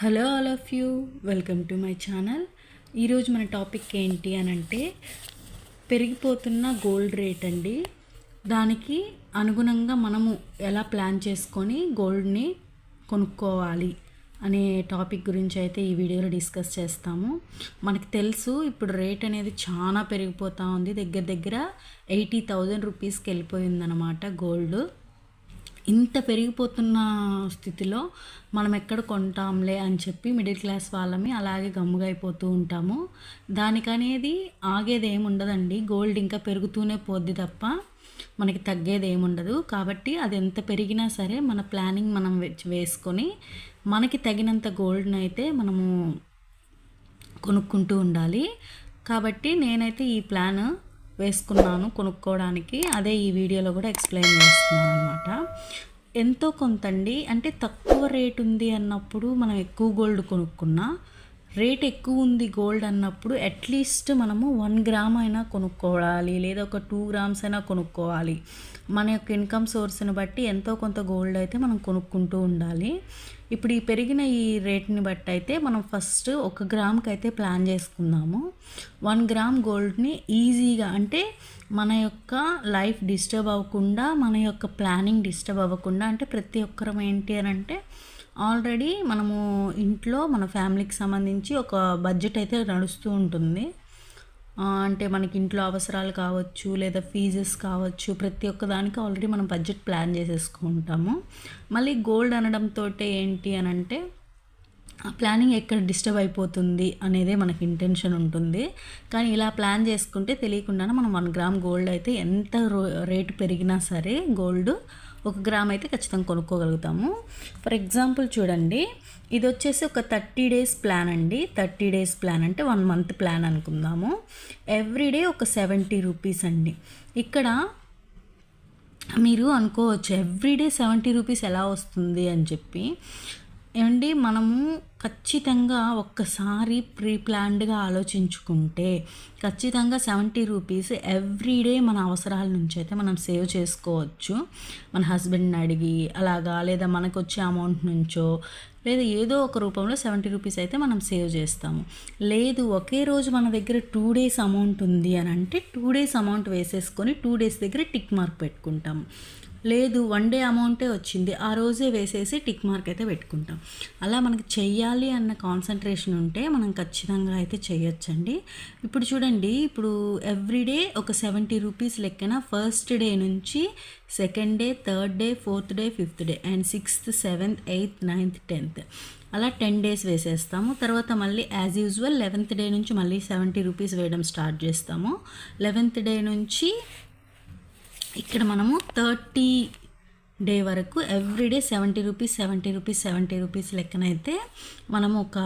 Hello all of you welcome to my channel. ఈరోజు మన topic ఏంటి అని అంటే పెరిగిపోతున్న గోల్డ్ రేట్ అండి. దానికి అనుగుణంగా మనము ఎలా ప్లాన్ చేసుకొని గోల్డ్ని కొనుక్కోవాలి అనే టాపిక్ గురించి అయితే ఈ వీడియోలో డిస్కస్ చేస్తాము. మనకు తెలుసు ఇప్పుడు రేట్ అనేది చాలా పెరిగిపోతూ ఉంది. దగ్గర దగ్గర ఎయిటీ థౌజండ్ రూపీస్కి వెళ్ళిపోయిందనమాట గోల్డ్. ఇంత పెరిగిపోతున్న స్థితిలో మనం ఎక్కడ కొంటాంలే అని చెప్పి మిడిల్ క్లాస్ వాళ్ళమే అలాగే గమ్ముగా అయిపోతూ ఉంటాము. దానికనేది ఆగేది ఏముండదండి గోల్డ్ ఇంకా పెరుగుతూనే పోద్ది తప్ప మనకి తగ్గేది ఏముండదు కాబట్టి అది ఎంత పెరిగినా సరే మన ప్లానింగ్ మనం వేసుకొని మనకి తగినంత గోల్డ్ని అయితే మనము కొనుక్కుంటూ ఉండాలి. కాబట్టి నేనైతే ఈ ప్లాన్ వేసుకున్నాను కొనుక్కోవడానికి. అదే ఈ వీడియోలో కూడా ఎక్స్ప్లెయిన్ చేస్తున్నాను అనమాట ఎంతో కొంత అండి అంటే తక్కువ రేట్ ఉంది అన్నప్పుడు మనం ఎక్కువ గోల్డ్ కొనుక్కున్నా రేట్ ఎక్కువ ఉంది గోల్డ్ అన్నప్పుడు అట్లీస్ట్ మనము వన్ గ్రామ్ అయినా కొనుక్కోవాలి లేదా ఒక టూ గ్రామ్స్ అయినా కొనుక్కోవాలి. మన యొక్క ఇన్కమ్ సోర్స్ని బట్టి ఎంతో కొంత గోల్డ్ అయితే మనం కొనుక్కుంటూ ఉండాలి. ఇప్పుడు ఈ పెరిగిన ఈ రేట్ని బట్టి అయితే మనం ఫస్ట్ ఒక గ్రామ్కి అయితే ప్లాన్ చేసుకుందాము. వన్ గ్రామ్ గోల్డ్ని ఈజీగా అంటే మన యొక్క లైఫ్ డిస్టర్బ్ అవ్వకుండా మన యొక్క ప్లానింగ్ డిస్టర్బ్ అవ్వకుండా అంటే ప్రతి ఒక్కరం ఏంటి అని అంటే ఆల్రెడీ మనము ఇంట్లో మన ఫ్యామిలీకి సంబంధించి ఒక బడ్జెట్ అయితే నడుస్తూ ఉంటుంది. అంటే మనకి ఇంట్లో అవసరాలు కావచ్చు లేదా ఫీజెస్ కావచ్చు ప్రతి ఒక్క దానికి ఆల్రెడీ మనం బడ్జెట్ ప్లాన్ చేసేసుకుంటాము. మళ్ళీ గోల్డ్ అనడంతో ఏంటి అని అంటే ఆ ప్లానింగ్ ఎక్కడ డిస్టర్బ్ అయిపోతుంది అనేదే మనకి ఇంటెన్షన్ ఉంటుంది. కానీ ఇలా ప్లాన్ చేసుకుంటే తెలియకుండానే మనం వన్ గ్రామ్ గోల్డ్ అయితే ఎంత రో- రేటు పెరిగినా సరే గోల్డ్ ఒక గ్రామ్ అయితే ఖచ్చితంగా కొనుక్కోగలుగుతాము. ఫర్ ఎగ్జాంపుల్ చూడండి ఇది వచ్చేసి ఒక థర్టీ డేస్ ప్లాన్ అండి. థర్టీ డేస్ ప్లాన్ అంటే వన్ మంత్ ప్లాన్ అనుకుందాము. ఎవ్రీడే ఒక సెవెంటీ రూపీస్ అండి. ఇక్కడ మీరు అనుకోవచ్చు ఎవ్రీడే సెవెంటీ రూపీస్ ఎలా వస్తుంది అని చెప్పి. ఏమండి మనము ఖచ్చితంగా ఒక్కసారి ప్రీ ప్లాన్డ్గా ఆలోచించుకుంటే ఖచ్చితంగా సెవెంటీ రూపీస్ ఎవ్రీడే మన అవసరాల నుంచి అయితే మనం సేవ్ చేసుకోవచ్చు. మన హస్బెండ్ని అడిగి అలాగా లేదా మనకు వచ్చే అమౌంట్ నుంచో లేదా ఏదో ఒక రూపంలో సెవెంటీ రూపీస్ అయితే మనం సేవ్ చేస్తాము. లేదు ఒకే రోజు మన దగ్గర టూ డేస్ అమౌంట్ ఉంది అని అంటే టూ డేస్ అమౌంట్ వేసేసుకొని టూ డేస్ దగ్గర టిక్ మార్క్ పెట్టుకుంటాము. లేదు వన్ డే అమౌంటే వచ్చింది. ఆ రోజే వేసేసి టిక్ మార్క్ అయితే పెట్టుకుంటాం. అలా మనకి చెయ్యాలి అన్న కాన్సన్ట్రేషన్ ఉంటే మనం ఖచ్చితంగా అయితే చేయొచ్చండి ఇప్పుడు చూడండి ఇప్పుడు ఎవ్రీడే ఒక సెవెంటీ రూపీస్ లెక్కన ఫస్ట్ డే నుంచి second day third day fourth day fifth day and sixth seventh eighth ninth tenth అలా టెన్ డేస్ వేసేస్తాము. తర్వాత మళ్ళీ యాజ్ యూజువల్ లెవెన్త్ డే నుంచి మళ్ళీ సెవెంటీ రూపీస్ వేయడం స్టార్ట్ చేస్తాము. లెవెన్త్ డే నుంచి ఇక్కడ మనము థర్టీ డే వరకు everyday seventy rupees seventy rupees seventy rupees లెక్కనైతే మనము ఒక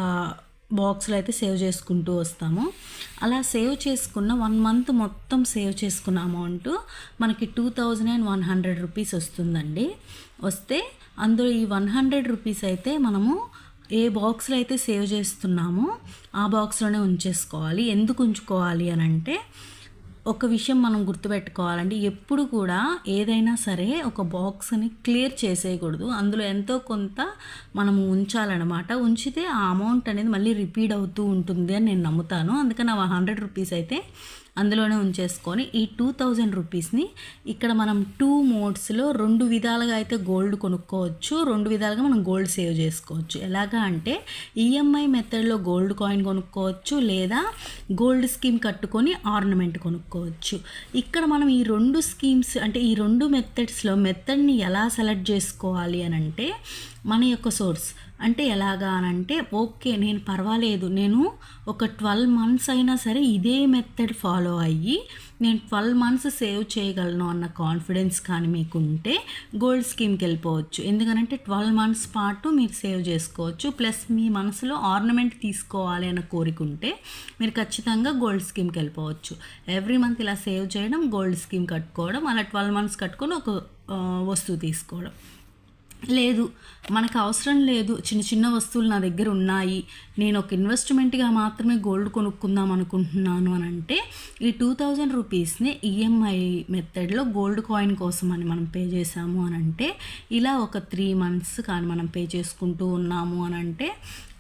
బాక్స్లో అయితే సేవ్ చేసుకుంటూ వస్తాము. అలా సేవ్ చేసుకున్న వన్ మంత్ మొత్తం సేవ్ చేసుకున్న అమౌంట్ మనకి two thousand and one hundred rupees వస్తుందండి. వస్తే అందులో ఈ వన్ హండ్రెడ్ రూపీస్ అయితే మనము ఏ బాక్స్లో అయితే సేవ్ చేస్తున్నామో ఆ బాక్స్లోనే ఉంచేసుకోవాలి. ఎందుకు ఉంచుకోవాలి అని అంటే ఒక విషయం మనం గుర్తుపెట్టుకోవాలండి. ఎప్పుడు కూడా ఏదైనా సరే ఒక బాక్స్ని క్లియర్ చేసేయకూడదు. అందులో ఎంతో కొంత మనము ఉంచాలన్నమాట. ఉంచితే ఆ అమౌంట్ అనేది మళ్ళీ రిపీట్ అవుతూ ఉంటుంది అని నేను నమ్ముతాను. అందుకని ఆ హండ్రెడ్ రూపీస్ అయితే అందులోనే ఉంచేసుకొని ఈ టూ థౌజండ్ రూపీస్ని ఇక్కడ మనం టూ మోడ్స్లో రెండు విధాలుగా అయితే గోల్డ్ కొనుక్కోవచ్చు రెండు విధాలుగా మనం గోల్డ్ సేవ్ చేసుకోవచ్చు. ఎలాగా అంటే ఈఎంఐ మెథడ్లో గోల్డ్ కాయిన్ కొనుక్కోవచ్చు లేదా గోల్డ్ స్కీమ్ కట్టుకొని ఆర్నమెంట్ కొనుక్కోవచ్చు. ఇక్కడ మనం ఈ రెండు స్కీమ్స్ అంటే ఈ రెండు మెథడ్స్లో మెథడ్ని ఎలా సెలెక్ట్ చేసుకోవాలి అని అంటే మన యొక్క సోర్స్ అంటే ఎలాగా అని అంటే ఓకే నేను పర్వాలేదు. నేను ఒక ట్వెల్వ్ మంత్స్ అయినా సరే ఇదే మెథడ్ ఫాలో అయ్యి నేను ట్వెల్వ్ మంత్స్ సేవ్ చేయగలను అన్న కాన్ఫిడెన్స్ కానీ మీకు ఉంటే గోల్డ్ స్కీమ్కి వెళ్ళిపోవచ్చు. ఎందుకంటే ట్వెల్వ్ మంత్స్ పాటు మీరు సేవ్ చేసుకోవచ్చు. ప్లస్ మీ మనసులో ఆర్నమెంట్ తీసుకోవాలి అన్న కోరిక ఉంటే మీరు ఖచ్చితంగా గోల్డ్ స్కీమ్కి వెళ్ళిపోవచ్చు. ఎవ్రీ మంత్ ఇలా సేవ్ చేయడం గోల్డ్ స్కీమ్ కట్టుకోవడం అలా ట్వెల్వ్ మంత్స్ కట్టుకొని ఒక వస్తువు తీసుకోవడం. లేదు. మనకు అవసరం లేదు. చిన్న చిన్న వస్తువులు నా దగ్గర ఉన్నాయి. నేను ఒక ఇన్వెస్ట్మెంట్గా మాత్రమే గోల్డ్ కొనుక్కుందాం అనుకుంటున్నాను అని అంటే ఈ టూ థౌజండ్ రూపీస్ని ఈఎంఐ మెథడ్లో గోల్డ్ కాయిన్ కోసం అని మనం పే చేసాము అని అంటే ఇలా ఒక త్రీ మంత్స్ కానీ మనం పే చేసుకుంటూ ఉన్నాము అని అంటే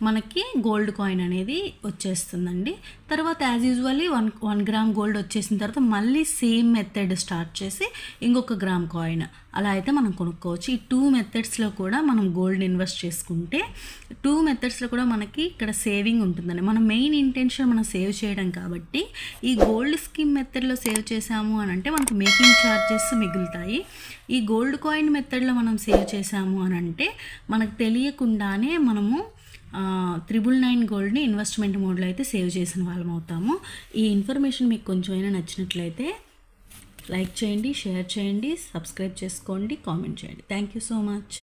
మనకి గోల్డ్ కాయిన్ అనేది వచ్చేస్తుందండి. తర్వాత as usually one one gram gold వచ్చేసిన తర్వాత మళ్ళీ సేమ్ మెథడ్ స్టార్ట్ చేసి ఇంకొక గ్రామ్ కాయిన్ అలా అయితే మనం కొనుక్కోవచ్చు. ఈ టూ మెథడ్స్లో కూడా మనం గోల్డ్ ఇన్వెస్ట్ చేసుకుంటే టూ మెథడ్స్లో కూడా మనకి ఇక్కడ సేవింగ్ ఉంటుందండి. మన మెయిన్ ఇంటెన్షన్ మనం సేవ్ చేయడం కాబట్టి ఈ గోల్డ్ స్కీమ్ మెథడ్లో సేవ్ చేసాము అని అంటే మనకు మేకింగ్ ఛార్జెస్ మిగులుతాయి. ఈ గోల్డ్ కాయిన్ మెథడ్లో మనం సేవ్ చేసాము అని అంటే మనకు తెలియకుండానే మనము త్రిబుల్ నైన్ గోల్డ్ని ఇన్వెస్ట్మెంట్ మోడ్లో అయితే సేవ్ చేసిన వాళ్ళం అవుతాము. ఈ ఇన్ఫర్మేషన్ మీకు కొంచెమైనా నచ్చినట్లయితే లైక్ చేయండి షేర్ చేయండి సబ్స్క్రైబ్ చేసుకోండి కామెంట్ చేయండి. Thank you so much